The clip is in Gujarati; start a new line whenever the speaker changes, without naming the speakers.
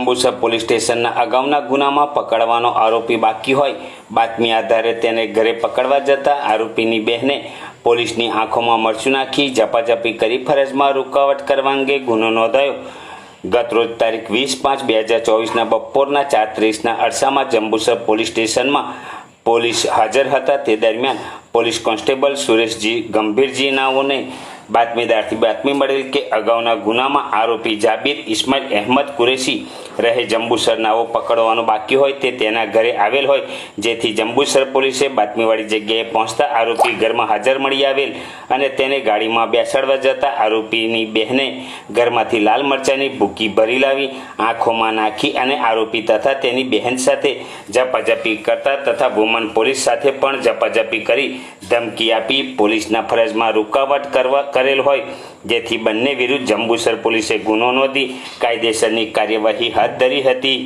જંબુસર પોલીસ સ્ટેશનના અગાઉના ગુનામાં પકડવાનો આરોપી બાકી હોય. બાતમી આધારે તેને ઘરે પકડવા જતા આરોપીની બહેને પોલીસની આંખોમાં મરચું નાખી ઝપાઝપી કરી ફરજમાં રૂકાવટ કરવા અંગે ગુનો નોંધાયો. ગતરોજ તારીખ વીસ પાંચ બે હજાર ચોવીસના બપોરના ચાર ત્રીસના અરસામાં જંબુસર પોલીસ સ્ટેશનમાં પોલીસ હાજર હતા. તે દરમિયાન પોલીસ કોન્સ્ટેબલ સુરેશજી ગંભીરજી નાઓને બાતમીદારથી બાતમી મળેલ કે અગાઉના ગુનામાં આરોપી જાબીર ઇસ્માઇલ અહેમદ કુરેશી રહે જંબુસરનાઓ પકડવાનું બાકી હોય તે તેના ઘરે આવેલ હોય. જેથી જંબુસર પોલીસે બાતમીવાળી જગ્યાએ પહોંચતા આરોપી ઘરમાં હાજર મળી આવેલ અને તેને ગાડીમાં બેસાડવા જતા આરોપીની બહેને ઘરમાંથી લાલ મરચાની ભૂકી ભરી લાવી, આંખોમાં નાખી અને આરોપી તથા તેની બહેન સાથે ઝપાઝપી કરતા તથા વુમન પોલીસ સાથે પણ ઝપાઝપી કરી ધમકી આપી. પોલીસના ફરજમાં રૂકાવટ કરવા કરેલ હોય જેથી બંને વિરુદ્ધ જંબુસર પોલીસે ગુનો નોંધી કાયદેસરની કાર્યવાહી હાથ ધરી હતી.